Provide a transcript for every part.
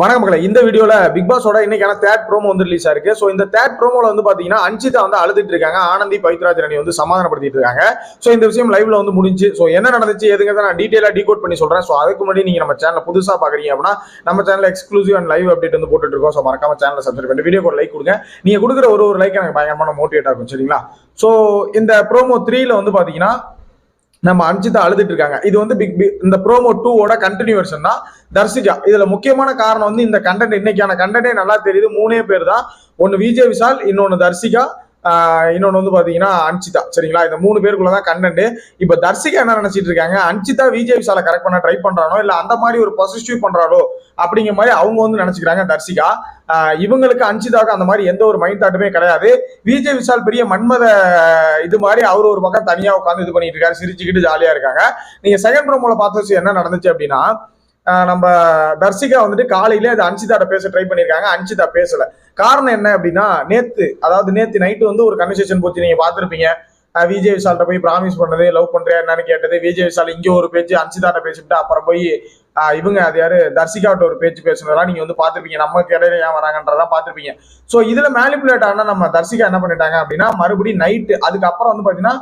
வணக்கம் மக்களை. இந்த வீடியோல பிக் பாஸோட இன்னைக்கான தேர்ட் ப்ரோமோ வந்து ரிலீஸ் ஆயிருக்கு ஸோ இந்த தேர்ட் ப்ரோமோல வந்து பாத்தீங்கன்னா அஞ்சிதா வந்து அழுதுட்டு இருக்காங்க. ஆனந்தி பவித்ராஜ் ரணி வந்து சமாதானப்படுத்திட்டு இருக்காங்க. ஸோ இந்த விஷயம் லைவ்ல வந்து முடிஞ்சு ஸோ என்ன நடந்துச்சு எதுங்கிறத நான் டீட்டெயிலாக டீகோட் பண்ணி சொல்றேன். ஸோ அதுக்கு முன்னாடி நீங்க நம்ம சேனல் புதுசா பாக்குறீங்க அப்படின்னா நம்ம channel exclusive and live update வந்து போட்டுட்டு இருக்கோம். ஸோ மறக்காம சேனல் சப்ஸ்கிரைப் பண்ணி வீடியோ ஒரு லைக் கொடுங்க. நீங்க கொடுக்குற ஒரு ஒரு லைக் எனக்கு பயங்கரமான மோட்டிவேட் ஆகும் சரிங்களா? ஸோ இந்த ப்ரோமோ த்ரீல வந்து பாத்தீங்கன்னா நம்ம அஞ்சிதா அழுதுட்டு இருக்காங்க. இது வந்து பிக் பி இந்த ப்ரோமோ டூவோட கண்டினியூவேஷன் தான். தர்சிகா இதுல முக்கியமான காரணம் வந்து இந்த கண்டென்ட் இன்னைக்கான கண்டென்ட்டே நல்லா தெரியுது. மூணே பேர் தான் ஒன்னு விஜய் விஷால் இன்னொன்னு தர்சிகா இன்னொன்று வந்து பார்த்தீங்கன்னா அன்சிதா. சரிங்களா? இந்த மூணு பேருக்குள்ள தான் கண்டென்ட் இப்போ தர்சிகா என்ன நினச்சிட்டு இருக்காங்க? அன்சிதா விஜய் விஷால கரெக்ட் பண்ண ட்ரை பண்ணுறானோ இல்லை அந்த மாதிரி ஒரு பொசிட்டிவ் பண்ணுறாரோ அப்படிங்கிற மாதிரி அவங்க வந்து நினச்சிக்கிறாங்க தர்சிகா இவங்களுக்கு அஞ்சுதாக அந்த மாதிரி எந்த ஒரு மைண்ட் தாட்டுமே கிடையாது. விஜய் விஷால் பெரிய மன்மத இது மாதிரி அவர் ஒரு பக்கம் தனியா உட்காந்து இது பண்ணிட்டு இருக்காரு சிரிச்சுக்கிட்டு ஜாலியா இருக்காங்க. நீங்க செகண்ட் ப்ரோமோல பார்த்து வச்சு என்ன நடந்துச்சு அப்படின்னா நம்ம தர்சிகா வந்துட்டு காலையிலே அது அன்சிதாட்ட பேச ட்ரை பண்ணியிருக்காங்க அன்சிதா பேசல. காரணம் என்ன அப்படின்னா நேத்து அதாவது நேத்து நைட்டு வந்து ஒரு கன்வர்சேஷன் போச்சு நீங்க பார்த்துருப்பீங்க. விஜய் விஷால்கிட்ட போய் ப்ராமிஸ் பண்ணது லவ் பண்றியா என்னன்னு கேட்டது. விஜய் விஷால் இங்கே ஒரு பேச்சு அன்சிதாட்ட பேசிட்டு அப்புறம் போய் இவங்க அது யாரு? தர்சிகாட்ட ஒரு பேச்சு பேசுனதெல்லாம் நீங்க வந்து பார்த்திருப்பீங்க. நம்ம இடையில ஏன் வராங்கன்றதெல்லாம் பார்த்திருப்பீங்க. சோ இதுல மேலிபுலேட் ஆனா நம்ம தர்சிகா என்ன பண்ணிட்டாங்க அப்படின்னா மறுபடியும் நைட்டு அதுக்கப்புறம் வந்து பாத்தீங்கன்னா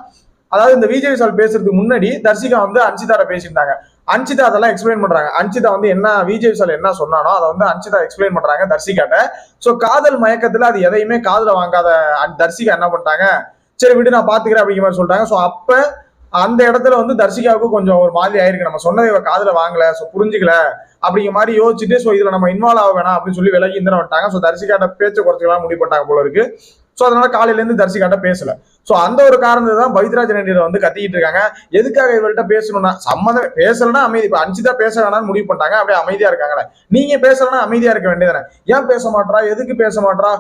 அதாவது இந்த விஜய் விஷால் பேசுறதுக்கு முன்னாடி தர்சிகா வந்து அன்சிதாட்ட பேசியிருந்தாங்க. அன்சிதா அதெல்லாம் எக்ஸ்பிளைன் பண்றாங்க. அன்சிதா வந்து என்ன விஜய் விஷால் என்ன சொன்னானோ அதை வந்து அன்சிதா எக்ஸ்பிளைன் பண்றாங்க தர்சிகாட்ட சோ காதல் மயக்கத்துல அது எதையுமே காதல வாங்காத தர்சிகா என்ன பண்ணிட்டாங்க சரி விடு நான் பாத்துக்கிறேன் அப்படிங்கிற மாதிரி சொல்லிட்டாங்க. சோ அப்ப அந்த இடத்துல வந்து தர்சிகாவுக்கு கொஞ்சம் ஒரு மாதிரி ஆயிருக்கு. நம்ம சொன்னதை இவ காதுல வாங்கல சோ புரிஞ்சுக்கல அப்படிங்கிற மாதிரி யோசிச்சுட்டு சோ இதுல நம்ம இன்வால்வ் ஆக வேணாம் அப்படின்னு சொல்லி விலகி இந்திர வந்துட்டாங்க. சோ தர்சிகாட்ட பேச்சை குறைச்சிக்கலாம் முடிவு பண்ணிட்டாங்க போல இருக்கு. சோ அதனால காலையில இருந்து தர்சிகாட்ட பேசல. ஸோ அந்த ஒரு காரணத்தை தான் பவித்ராஜ் ரெட்டியில வந்து கத்திக்கிட்டு இருக்காங்க. எதுக்காக இவள்கிட்ட பேசணும்னா சம்மதம் பேசலன்னா அமைதி. இப்போ அஞ்சிதா பேச வேணாம்னு முடிவு பண்ணிட்டாங்க. அப்படியே அமைதியா இருக்காங்களே நீங்க பேசலன்னா அமைதியா இருக்க வேண்டியதானே ஏன் பேச மாட்டா எதுக்கு பேச மாட்டா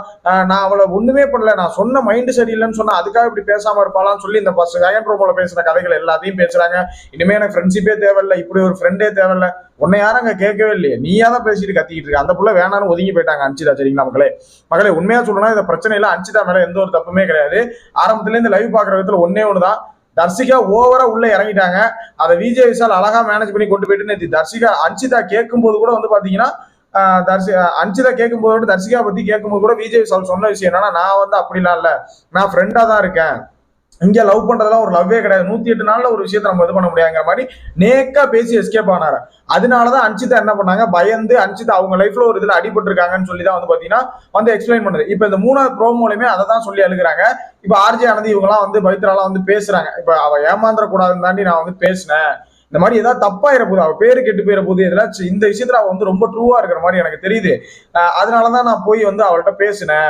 நான் அவளை ஒண்ணுமே பண்ணல. நான் சொன்ன மைண்டு சரியில்லைன்னு சொன்னா அதுக்காக இப்படி பேசாம இருப்பாளான்னு சொல்லி இந்த பஸ் செகண்ட் ப்ரோமோல பேசுற கதைகள் எல்லாத்தையும் பேசுறாங்க. இனிமே எனக்கு ஃப்ரெண்ட்ஷிப்பே தேவையில்லை. இப்படி ஒரு ஃப்ரெண்டே தேவையில்ல. உன்னை யாரும் அங்கே கேட்கவே இல்லையே. நீயா தான் பேசிட்டு கத்திக்கிட்டு இருக்க. அந்த புள்ள வேணான்னு ஒதுங்கி போயிட்டாங்க அஞ்சுதா சரிங்களா மக்களே? மகளே உண்மையா சொல்லணும்னா இந்த பிரச்சனை இல்ல அஞ்சிதா மேல எந்த ஒரு தப்புமே கிடையாது. ஆரம்பத்தில் இருந்து லைவ் பாக்குற விதத்துல ஒன்னே ஒண்ணுதான். தர்சிகா ஓவரா உள்ள இறங்கிட்டாங்க. அதை விஜய் விஷால் அழகா மேனேஜ் பண்ணி கொண்டு போயிட்டு நேத்து தர்சிகா அன்சிதா கேட்கும்போது கூட வந்து பாத்தீங்கன்னா தர்சி அன்சிதா கேட்கும்போது கூட தர்சிகா பத்தி கேட்கும்போது கூட விஜய் விஷால் சொன்ன விஷயம் என்னன்னா நான் வந்து அப்படிலாம் இல்ல. நான் ஃப்ரெண்டா தான் இருக்கேன். இங்க லவ் பண்றதெல்லாம் ஒரு லவ்வே கிடையாது. நூத்தி எட்டு நாள்ல ஒரு விஷயத்த நம்ம இது பண்ண முடியாங்கிற மாதிரி நேக்கா பேசி எஸ்கேப் ஆனாரு. அதனாலதான் அன்சிதா என்ன பண்ணாங்க? பயந்து அன்சிதா அவங்க லைஃப்ல ஒரு இதுல அடிபட்டு இருக்காங்கன்னு சொல்லி தான் வந்து பாத்தீங்கன்னா வந்து எக்ஸ்பிளைன் பண்ணுது. இப்ப இந்த மூணாவது ப்ரோமோலையுமே அதை தான் சொல்லி அழுகுறாங்க. இப்ப ஆர்ஜே ஆனந்தி இவங்கலாம் வந்து பவித்ராலாம் வந்து பேசுறாங்க. இப்ப அவ ஏமாந்துட கூடாதுன்னு தாண்டி நான் வந்து பேசினேன். இந்த மாதிரி ஏதாவது தப்பாயிர போகுது அவள் பேரு கெட்டு போயிட போகுது இதெல்லாம் இந்த விஷயத்துல அவள் வந்து ரொம்ப ட்ரூவா இருக்கிற மாதிரி எனக்கு தெரியுது. அதனாலதான் நான் போய் வந்து அவள்கிட்ட பேசினேன்.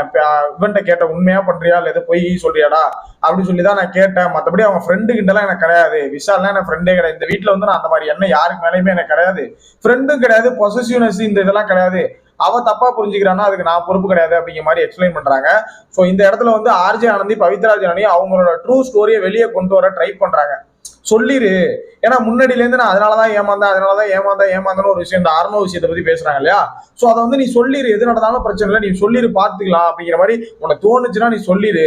இவன்ட்ட கேட்டேன் உண்மையா பண்றியா? இல்ல எது பொய் சொல்றியாடா? அப்படின்னு சொல்லி தான் நான் கேட்டேன். மத்தபடி அவன் ஃப்ரெண்டு கிட்டலாம் எனக்கு கிடையாது. விஷால்லாம் எனக்கு ஃப்ரெண்டே கிடையாது. இந்த வீட்டில் வந்து நான் அந்த மாதிரி எண்ணம் யாருக்கு மேலேயுமே எனக்கு கிடையாது. ஃப்ரெண்டும் கிடையாது பொசசிவ்னஸ் இந்த இதெல்லாம் கிடையாது. அவ தப்பா புரிஞ்சுக்கிறான்னா அதுக்கு நான் பொறுப்பு கிடையாது அப்படிங்கிற மாதிரி எக்ஸ்பிளைன் பண்றாங்க. ஸோ இந்த இடத்துல வந்து ஆர்ஜே ஆனந்தி பவித்ராஜ் ஆனந்தி அவங்களோட ட்ரூ ஸ்டோரியை வெளியே கொண்டு வர ட்ரை பண்றாங்க. சொல்லிரு. ஏன்னா முன்னாடியிலேருந்து நான் நான் அதனாலதான் ஏமாந்தேன் அதனாலதான் ஏமாந்தேன் ஏமாந்தேன்னு ஒரு விஷயம் இந்த ஆர்மோ விஷயத்தை பத்தி பேசுறாங்க இல்லையா? சோ அதை வந்து நீ சொல்லிரு. எது நடந்தாலும் பிரச்சனை இல்லை. நீ சொல்லிரு பாத்துக்கலாம் அப்படிங்கிற மாதிரி உனக்கு தோணுச்சுன்னா நீ சொல்லிரு.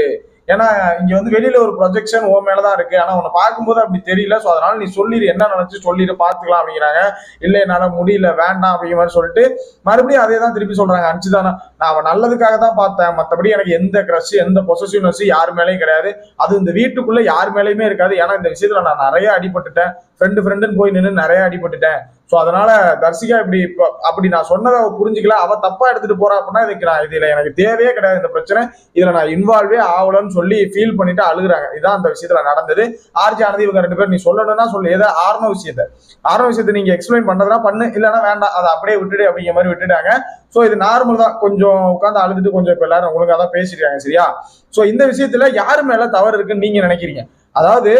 ஏன்னா இங்க வந்து வெளியில ஒரு ப்ரொஜெக்ஷன் ஓ மேலதான் இருக்கு. ஆனா உன்னை பார்க்கும்போது அப்படி தெரியல. சோ அதனால நீ சொல்லிடு என்ன நினைச்சு சொல்லிடு பாத்துக்கலாம் அப்படிங்கிறாங்க. இல்ல என்னால முடியல. வேண்டாம் அப்படிங்கிற மாதிரி சொல்லிட்டு மறுபடியும் அதே தான் திருப்பி சொல்றாங்க. அனுப்பிச்சுதானா நான் அவன் நல்லதுக்காக தான் பார்த்தேன். மத்தபடி எனக்கு எந்த கிரஷ் எந்த பொசசிவ்னஸ் யார் மேலேயும் கிடையாது. அது இந்த வீட்டுக்குள்ள யார் மேலேயுமே இருக்காது. ஏன்னா இந்த விஷயத்துல நான் நிறைய அடிபட்டுட்டேன். ஃப்ரெண்டு ஃப்ரெண்டுன்னு போய் நின்று நிறைய அடிபட்டுட்டேன் ஸோ அதனால தர்சிகா இப்படி இப்போ அப்படி நான் சொன்னதை அவ புரிஞ்சுக்கல. அவ தப்பா எடுத்துட்டு போறா அப்படின்னா இதுக்கு நான் இதுல எனக்கு தேவையே கிடையாது இந்த பிரச்சனை. இதுல நான் இன்வால்வே ஆகலன்னு சொல்லி ஃபீல் பண்ணிட்டு அழுகுறாங்க. இதான் அந்த விஷயத்துல நடந்தது. ஆர்ஜி ஆனது இவங்க ரெண்டு பேரும் நீ சொல்லணும்னா சொல்லு. ஏதோ ஆர்ம விஷயத்த. ஆர்ம விஷயத்தை நீங்க எக்ஸ்பிளைன் பண்றதுனா பண்ணு. இல்லைன்னா வேண்டாம். அதை அப்படியே விட்டுடு அப்படிங்கிற மாதிரி விட்டுட்டாங்க. ஸோ இது நார்மல் தான். கொஞ்சம் உட்காந்து அழுதுட்டு கொஞ்சம் இப்போ எல்லாரும் ஒழுங்காக தான் பேசிருக்காங்க சரியா? ஸோ இந்த விஷயத்துல யாரு மேல தவறு இருக்குன்னு நீங்க நினைக்கிறீங்க? அதாவது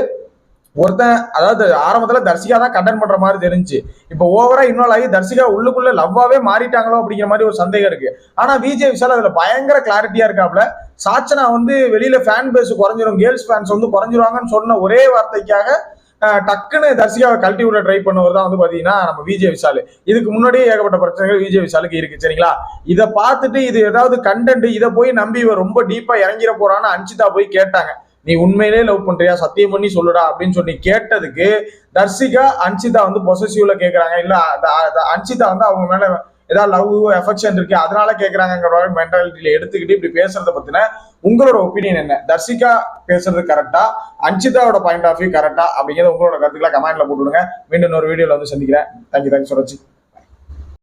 ஒருத்தன் அதாவது ஆரம்பத்துல தர்சிகா தான் கண்டன் பண்ற மாதிரி தெரிஞ்சு. இப்போ ஓவரா இன்வால்வ் ஆகி தர்சிகா உள்ளுக்குள்ள லவ்வாவே மாறிட்டாங்களோ அப்படிங்கிற மாதிரி ஒரு சந்தேகம் இருக்கு. ஆனா விஜய் விஷால் அதுல பயங்கர கிளாரிட்டியா இருக்காப்ல. சாச்சனா வந்து வெளியில ஃபேன் பேஸ் குறைஞ்சிரும் கேர்ள்ஸ் ஃபேன்ஸ் வந்து குறைஞ்சிருவாங்கன்னு சொன்ன ஒரே வார்த்தைக்காக டக்குன்னு தர்சிகாவை கழட்டி விட ட்ரை பண்ணுவது தான் வந்து பாத்தீங்கன்னா நம்ம விஜய் விஷால். இதுக்கு முன்னாடியே ஏகப்பட்ட பிரச்சனைகள் விஜய் விஷாலுக்கு இருக்கு சரிங்களா? இதை பார்த்துட்டு இது ஏதாவது கண்டென்ட் இதை போய் நம்பி இவ ரொம்ப டீப்பா இறங்கிட போறான்னு அன்சிதா போய் கேட்டாங்க. நீ உண்மையிலே லவ் பண்றியா? சத்தியம் பண்ணி சொல்லுடா அப்படின்னு சொல்லி கேட்டதுக்கு தர்சிகா அன்சிதா வந்து பொசசிவ்ல கேக்குறாங்க. இல்ல அன்சிதா வந்து அவங்க மேல ஏதாவது லவ் எஃபெக்ஷன் இருக்கு. அதனால கேட்கறாங்கிற மென்டாலிட்டியில எடுத்துக்கிட்டு இப்படி பேசுறத பத்தின உங்களோட ஒப்பீனியன் என்ன? தர்சிகா பேசுறது கரெக்டா அன்சிதாவோட பாயிண்ட் ஆஃப் வியூ கரெக்டா அப்படிங்கிறத உங்களோட கருத்துக்களை கமெண்ட்ல போட்டுவிடுங்க மீண்டும் ஒரு வீடியோல வந்து சந்திக்கிறேன். Thank you thank you for